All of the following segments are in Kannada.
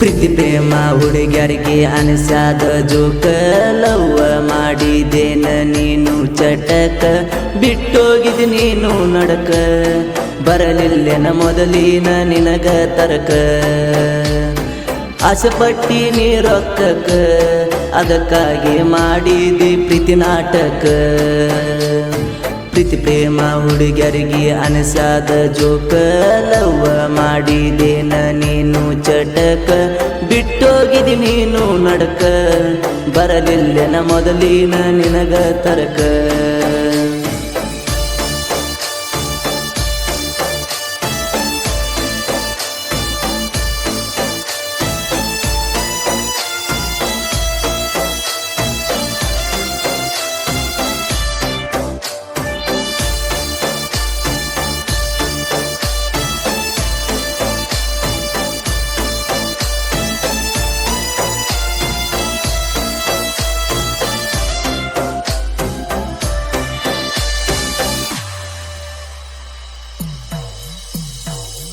ಪ್ರೀತಿ ಪ್ರೇಮ ಹುಡುಗ್ಯಾರಿಗೆ ಅನಿಸಾದ ಜೋಕ ಲವ್ವ ಮಾಡಿದೇನ ನೀನು ಚಟಕ? ಬಿಟ್ಟೋಗಿದ್ ನೀನು ನಡಕ? ಬರಲಿಲ್ಲೆನ ಮೊದಲಿನ ನಿನಗ ತರಕ? ಆಸೆಪಟ್ಟಿ ನೀ ರೊಕ್ಕಕ ಅದಕ್ಕಾಗಿ ಮಾಡಿದಿ ಪ್ರೀತಿ ನಾಟಕ? ಪ್ರೀತಿ ಪ್ರೇಮ ಹುಡುಗರಿಗೆ ಅನಸಾದ ಜೋಕ ಲವ್ವ ಮಾಡಿದೇನ ನೀನು ಚಟಕ? ಬಿಟ್ಟೋಗಿದಿ ನೀನು ನಡಕ? ಬರಲಿಲ್ಲೆನ ಮೊದಲಿನ ನಿನಗ ತರಕ?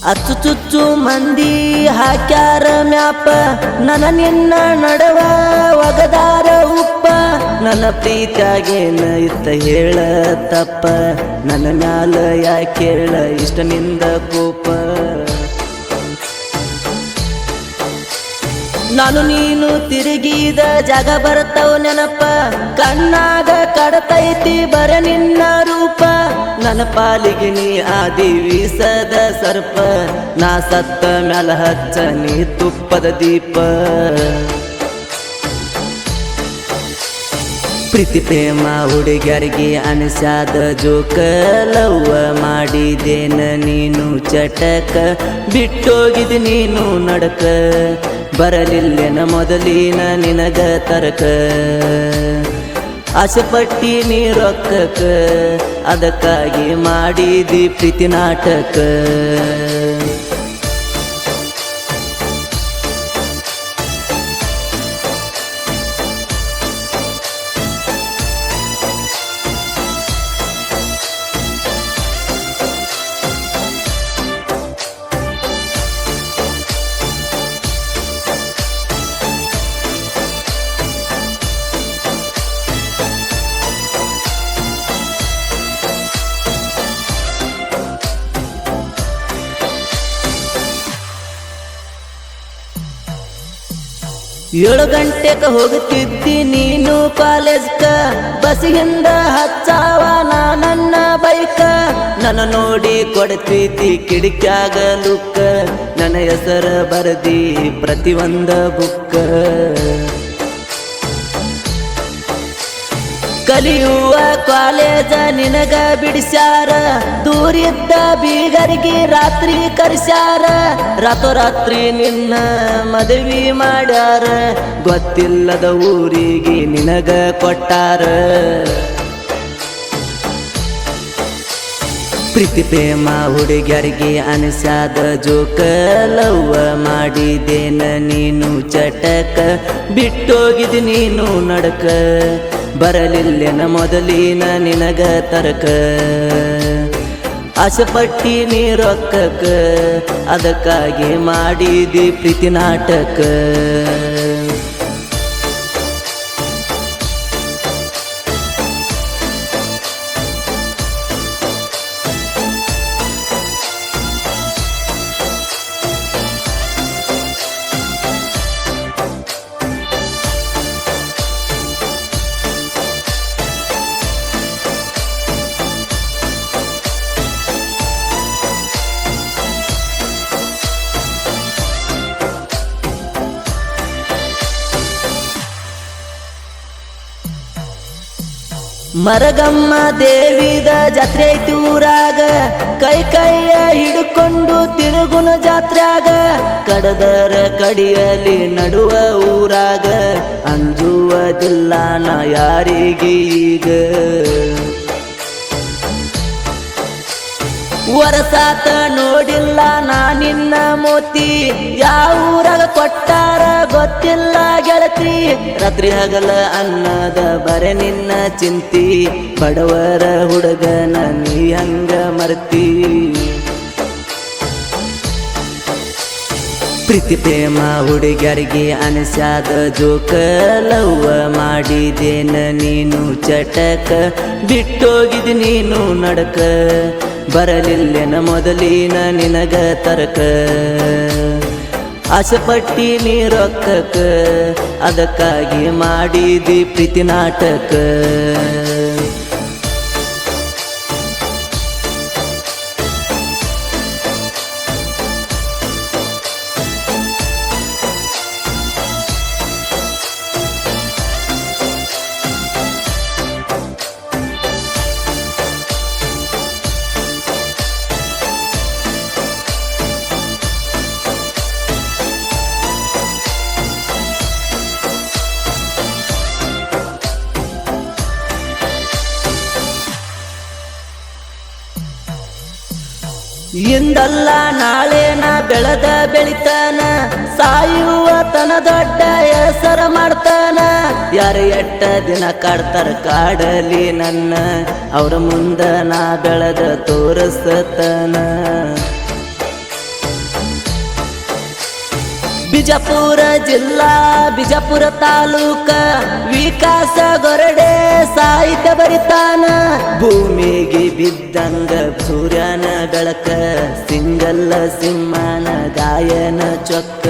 ಅಚ್ಚು ಚುಚ್ಚು ಮಂದಿ ಹಾಕ್ಯಾರ ಮ್ಯಾಪ. ನನ್ನ ನಿನ್ನ ನಡವ ಒಗದಾರ ಉಪ್ಪ. ನನ್ನ ಪ್ರೀತಿಯಾಗೇನ ಇತ್ತ ಹೇಳ ತಪ್ಪ. ನನ್ನ ಮ್ಯಾಲ ಯಾಕೇಳ ಇಷ್ಟ ನಿಂದ ಕೋಪ. ನಾನು ನೀನು ತಿರುಗಿದ ಜಾಗ ಬರ್ತಾವ ನೆನಪ. ಕಣ್ಣಾಗ ಕಡತೈತಿ ಬರ ನಿನ್ನ ರೂಪ ನನ್ನ ಪಾಲಿಗೆ ನೀ ಆದಿ ಸದ ಸರ್ಪ. ನಾ ಸತ್ತ ಮ್ಯಾಲ ಹಚ್ಚ ನೀ ತುಪ್ಪದ ದೀಪ. ಪ್ರೀತಿ, ಪ್ರೇಮ, ಹುಡುಗ್ಯಾರಿಗೆ ಅನಸಾದ ಜೋಕ ಲವ್ವ ಮಾಡಿದೇನ ನೀನು ಚಟಕ. ಬಿಟ್ಟೋಗಿದ ನೀನು ನಡಕ. ಬರಲಿಲ್ಲೇನ ಮೊದಲಿನ ನಿನಗ ತರಕ. ಆಸೆಪಟ್ಟಿ ನೀ ರೊಕ್ಕಕ. ಅದಕ್ಕಾಗಿ ಮಾಡಿದಿ ಪ್ರೀತಿ ನಾಟಕ. ಏಳು ಗಂಟೆಕ ಹೋಗುತ್ತಿದ್ದಿ ನೀನು ಕಾಲೇಜ್ಕ? ಬಸ್ಸಿಂದ ಹಚ್ಚಾವ ನಾ ನನ್ನ ಬೈಕ? ನನ್ನ ನೋಡಿ ಕೊಡ್ತೀತಿ ಕಿಡಿಕ್ಯಾಗ ಲುಕ್ಕ. ನನ್ನ ಹೆಸರ ಬರದಿ ಪ್ರತಿಯೊಂದ ಬುಕ್ಕ. ಕಲಿಯುವ ಕಾಲೇಜ ನಿನಗ ಬಿಡಿಸ್ಯಾರ. ದೂರಿದ್ದ ಬೀಗರಿಗೆ ರಾತ್ರಿ ಕರ್ಸ್ಯಾರ. ರಾತ್ರೋರಾತ್ರಿ ನಿನ್ನ ಮದುವೆ ಮಾಡ್ಯಾರ. ಗೊತ್ತಿಲ್ಲದ ಊರಿಗೆ ನಿನಗ ಕೊಟ್ಟಾರ. ಪ್ರೀತಿ, ಪ್ರೇಮ ಹುಡುಗ್ಯಾರಿಗೆ ಅನಸಾದ ಜೋಕ ಲವ್ವ ಮಾಡಿದೇನ ನೀನು ಚಟಕ. ಬಿಟ್ಟೋಗಿದ್ ನೀನು ನಡಕ. ಬರಲಿಲ್ಲೆನ ಮೊದಲಿನ ನಿನಗ ತರಕ. ಆಸೆಪಟ್ಟಿ ನೀ ರೊಕ್ಕಕ್ಕ ಅದಕ್ಕಾಗಿ ಮಾಡಿದಿ ಪ್ರೀತಿ ನಾಟಕ. ಮರಗಮ್ಮ ದೇವಿದ ಜಾತ್ರೆ ಐತಿ ಊರಾಗ, ಕೈ ಕೈಯ ಹಿಡ್ಕೊಂಡು ತಿರುಗುನ ಜಾತ್ರಾಗ ಕಡದರ ಕಡಿಯಲಿ ನಡುವ ಊರಾಗ ಅಂಜುವುದಿಲ್ಲ ನಾ ಯಾರಿಗೀಗ ವರಸಾತ ನೋಡಿಲ್ಲ ನಾ ನಿನ್ನ ಮೋತಿ. ಯಾವ ಊರಾಗ ಕೊಟ್ಟಾರ ಗೊತ್ತಿಲ್ಲ ಗೆಳತಿ. ರಾತ್ರಿ ಹಗಲ ಅನ್ನದ ಬರೆ ನಿನ್ನ ಚಿಂತಿ. ಬಡವರ ಹುಡುಗನ ನೀ ಹಂಗ ಮರ್ತಿ. ಪ್ರೀತಿ, ಪ್ರೇಮ ಹುಡುಗರಿಗೆ ಅನಿಸಾದ ಜೋಕ ಲವ್ವ ಮಾಡಿದೇನ ನೀನು ಚಟಕ. ಬಿಟ್ಟೋಗಿದ್ ನೀನು ನಡಕ. ಬರಲಿಲ್ಲೆನ ಮೊದಲಿನ ನಿನಗ ತರಕ. ಆಸೆಪಟ್ಟಿ ನೀ ರೊಕ್ಕಕ್ಕ ಅದಕ್ಕಾಗಿ ಮಾಡಿದಿ ಪ್ರೀತಿ ನಾಟಕ. ಇಂದಲ್ಲ ನಾಳೆ ನಾ ಬೆಳೆದ ಬೆಳಿತಾನ, ಸಾಯುವ ತನ ದೊಡ್ಡ ಹೆಸರ ಮಾಡ್ತಾನ. ಯಾರ ಎಟ್ಟ ದಿನ ಕಾಡ್ತಾರ ಕಾಡಲಿ ನನ್ನ, ಅವ್ರ ಮುಂದ ನಾ ಬೆಳೆದ ತೋರಿಸತನ. ಬಿಜಾಪುರ ಜಿಲ್ಲಾ, ಬಿಜಾಪುರ ತಾಲೂಕ, ವಿಕಾಸ ಗೊರಡೆ ಸಾಹಿತ್ಯ ಬರಿತಾನ. ಭೂಮಿಗೆ ಬಿದ್ದಂಗ ಸೂರ್ಯನ ಬೆಳಕ, ಸಿಂಗಲ್ಲ ಸಿಂಹನ ಗಾಯನ ಚೊಕ್ಕ.